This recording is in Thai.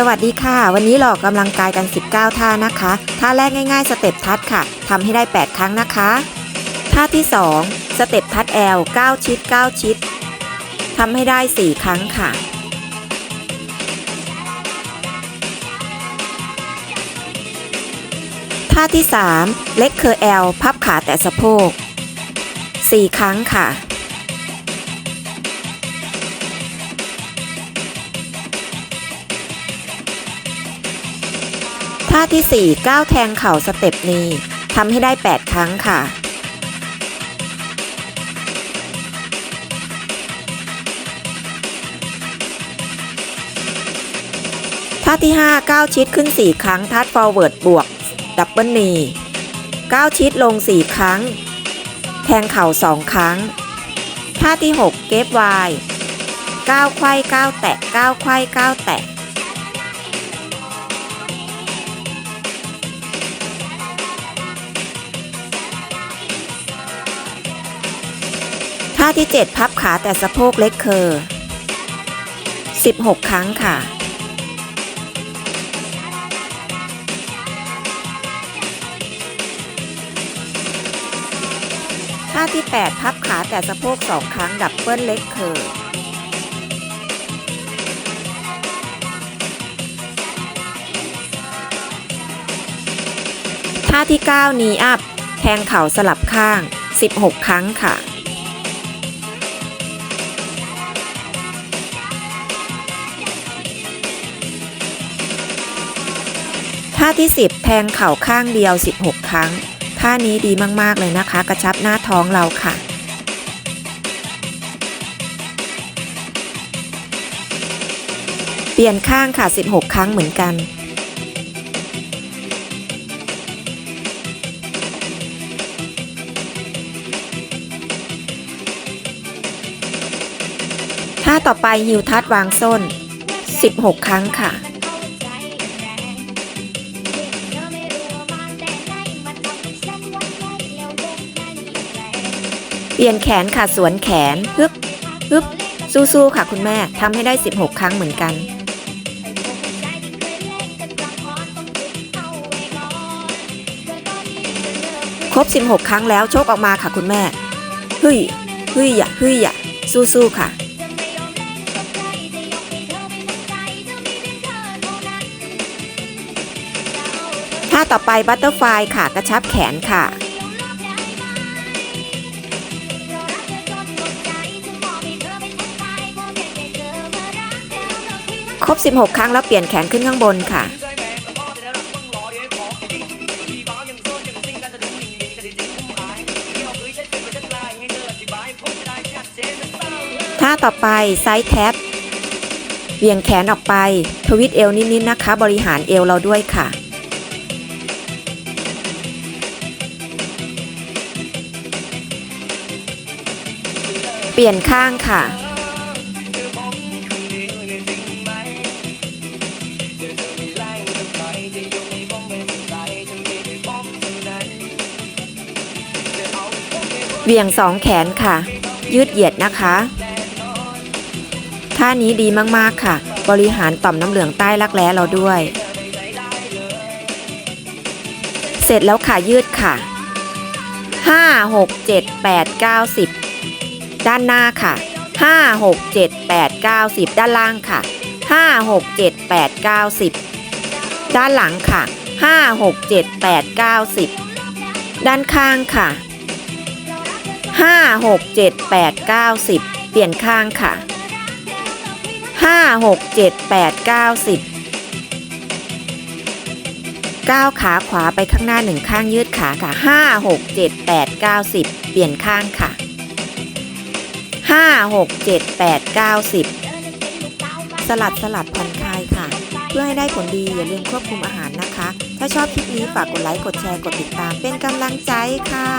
สวัสดีค่ะ วันนี้เราออกกำลังกายกัน 19 ท่านะคะ ท่าแรกง่ายๆ สเต็ปทัดค่ะทำให้ได้ 8 ครั้งนะคะ ท่าที่ 2 สเต็ปทัดแอล9ชิด 9 ชิดทำให้ได้ 4 ครั้งค่ะ ท่าที่ 3 เล็กเคอร์แอลพับขาแต่สะโพก 4 ครั้งค่ะ ท่าที่ 4 ก้าวแทงเข่าสเต็ปนี้ทำให้ได้ 8 ครั้งค่ะ ท่าที่ 5 ก้าวชิดขึ้น 4 ครั้งทัด forward บวก ดับเบิลนีก้าวชิดลง 4 ครั้ง แทงเข่า 2 ครั้ง ท่าที่ 6 เกฟวายก้าวไขว้ก้าวแตะก้าวไขว้ก้าวแตะาที่ 7 พับขาแต่สะโพกเล็กเคอร์16 ครั้งค่ะ ท่าที่ 8 พับขาแต่สะโพก 2 ครั้งดับเบิลเล็กเคอร์ท่าที่ 9 นีอัพ แทงเข่าสลับข้าง 16 ครั้งค่ะ ท่าที่ 10 แทงเข่าข้างเดียว 16 ครั้ง ท่านี้ดีมากๆเลยนะคะ กระชับหน้าท้องเราค่ะ เปลี่ยนข้างค่ะ 16 ครั้งเหมือนกันท่าต่อไปฮิวทัดวางส้น 16 ครั้งค่ะ เปลี่ยนแขนค่ะสวนแขนฮึบฮึบสู้ๆค่ะคุณแม่ทำให้ได้ 16 ครั้งเหมือนกัน ครบ 16 ครั้งแล้วโชคออกมาค่ะคุณแม่เฮ้ยเฮ้ยอย่าเฮ้ยอย่าสู้ๆค่ะท่าต่อไปบัตเตอร์ไฟค่ะ กระชับแขนค่ะ ครบ 16 ครั้งแล้วเปลี่ยนแขนขึ้นข้างบนค่ะ ท่าต่อไปไซส์แท็บเวียงแขนออกไป ทวิตเอวนิดๆนะคะ บริหารเอวเราด้วยค่ะเปลี่ยนข้างค่ะ เวี่ยงสองแขนค่ะ ยืดเหยียดนะคะ ท่านี้ดีมากๆค่ะ บริหารต่อมน้ำเหลืองใต้รักแร้เราด้วย เสร็จแล้วค่ะยืดค่ะ 5 6 7 8 9 10 ด้านหน้าค่ะ 5 6 7 8 9 10 ด้านล่างค่ะ 5 6 7 8 9 10 ด้านหลังค่ะ 5 6 7 8 9 10 ด้านข้างค่ะ ห้าหกเจ็ดแปดเก้าสิบเปลี่ยนข้างค่ะห้าหกเจ็ดแปดเก้าสิบก้าวขาขวาไปข้างหน้าหนึ่งข้างยืดขาค่ะห้าหกเจ็ดแปดเก้าสิบเปลี่ยนข้างค่ะห้าหกเจ็ดแปดเก้าสิบสลัดสลัดผ่อนคลายค่ะ เพื่อให้ได้ผลดีอย่าลืมควบคุมอาหารนะคะ ถ้าชอบคลิปนี้ฝากกดไลค์กดแชร์กดติดตามเป็นกำลังใจค่ะ